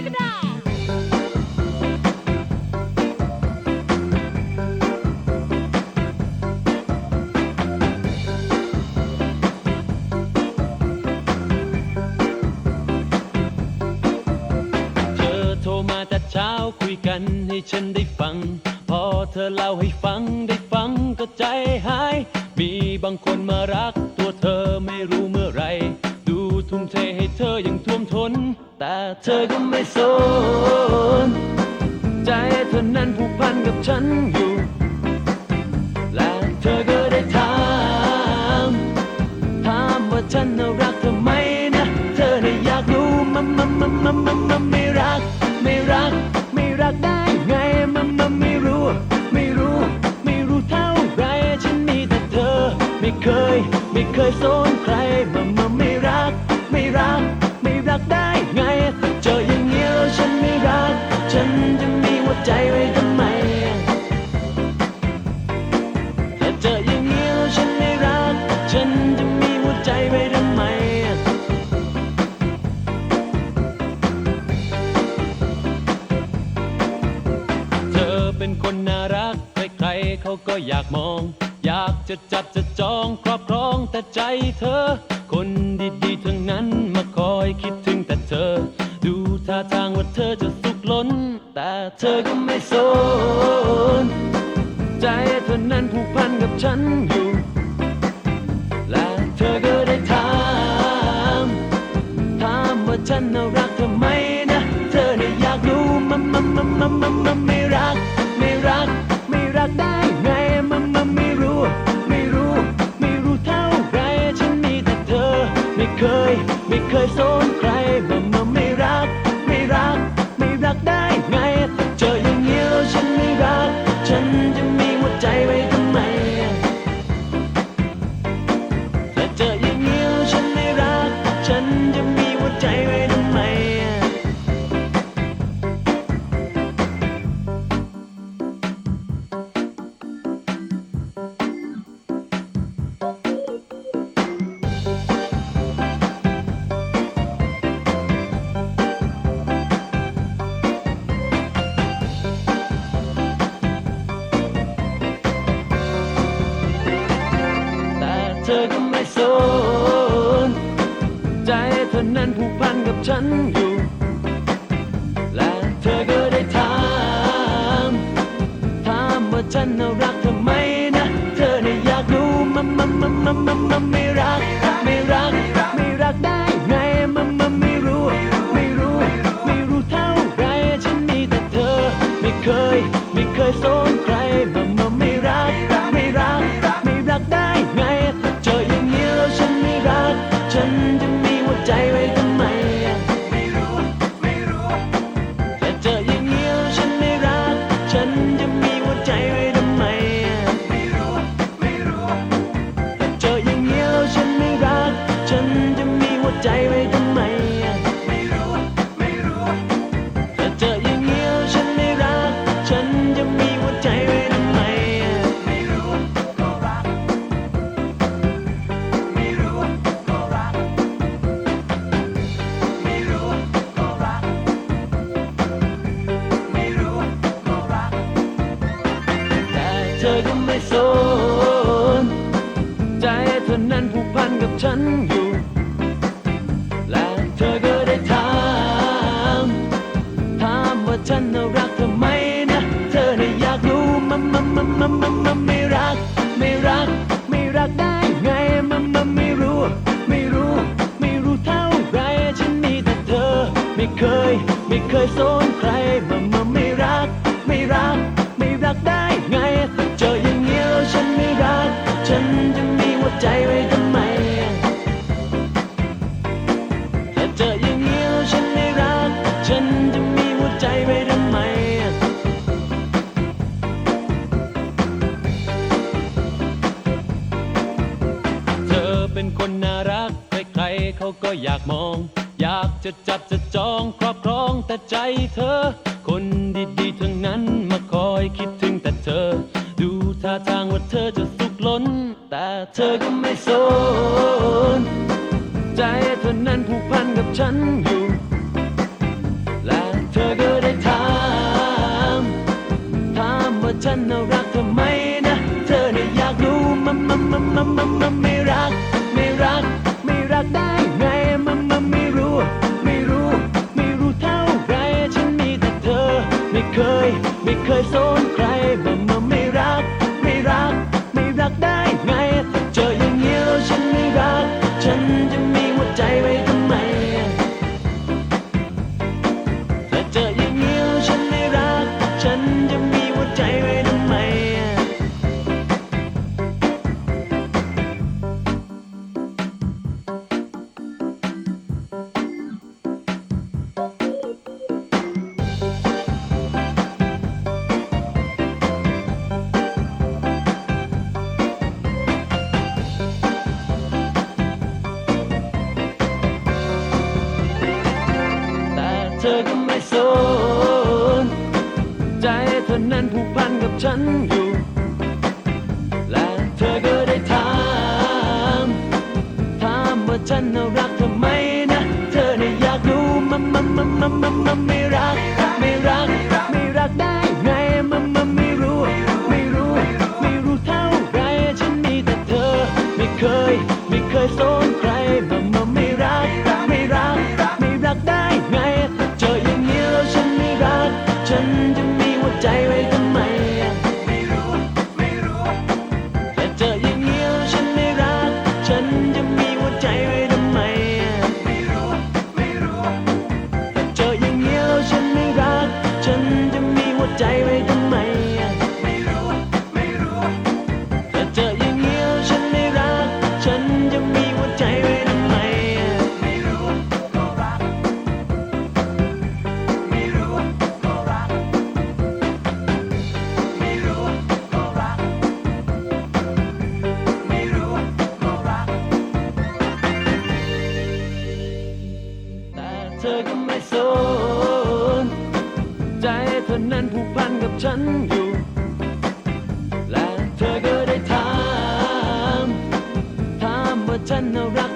เธอโทรมาแต่เช้าคุยกันให้ฉันได้ฟัง พอเธอเล่าให้ฟังได้ฟังก็ใจหาย มีบางคนมารักตัวเธอไม่รู้เมื่อไหร ทุ่มเทให้เธออย่างท่วมทนแต่เธอก็ไม่สน ใจเธอนั้นผูกพันกับฉันอยู่ และเธอก็ได้ถามถามว่าฉันน่ะรักเธอไหมนะ เธอน่ะอยากรู้มันมันมันมันมันมันไม่รัก ไม่รัก ไม่รักได้ไงมันมันไม่รู้ ไม่รู้ ไม่รู้เท่าไรฉันมีแต่เธอ ไม่เคย ไม่เคยสนใครมัน เขาก็อยากมอง อยากจะจับจะจองครอบครองแต่ใจเธอ คนดีๆทั้งนั้นมาคอยคิดถึงแต่เธอ ดูท่าทางว่าเธอจะสุขล้น แต่เธอก็ไม่สน ใจเธอนั้นผูกพันกับฉันอยู่ ธอก็ไม่สน ใจเธอนั้นผูกพันกับฉันอยู่ และเธอก็ได้ถามถามว่าฉันน่ารักเธอไหมนะ เธอเนี่ยอยากรู้มันมันมันมันมันมันไม่รักไม่ สน ใจเธอนั้นผูกพันกับฉันอยู่ และเธอก็ได้ถามถามว่าฉันน่ะรักเธอไหมนะ เธอเนี่ยอยากรู้มันมันมันมันมันมันไม่รัก ไม่รัก ไม่รักได้ไงมันมันไม่รู้ ไม่รู้ ไม่รู้เท่าไรฉันมีแต่เธอ ไม่เคย ไม่เคยสนใครมันมันไม่รัก ไม่รักไม่รัก ใจไว้ทำไมถ้าเจออย่างนี้แล้วฉันไม่รัก ฉันจะมีหัวใจไว้ทำไม เธอเป็นคนน่ารัก ใครๆเขาก็อยากมอง อยากจะจับจะจองครอบครองแต่ใจเธอ ธอก็ไม่สน ใจเธอนั้นผูกพันกับฉันอยู่ และเธอก็ได้ถามถามว่าฉันน่ารักเธอไหมนะ เธอเนี่ยอยากรู้มันมันมันมันมันมันไม่รัก ไม่รัก ไม่รักได้ไงมันมันไม่รู้ ไม่รู้ ไม่รู้เท่าไรฉันมีแต่เธอ ไม่เคย ไม่เคยสนใครมันมัน turn around.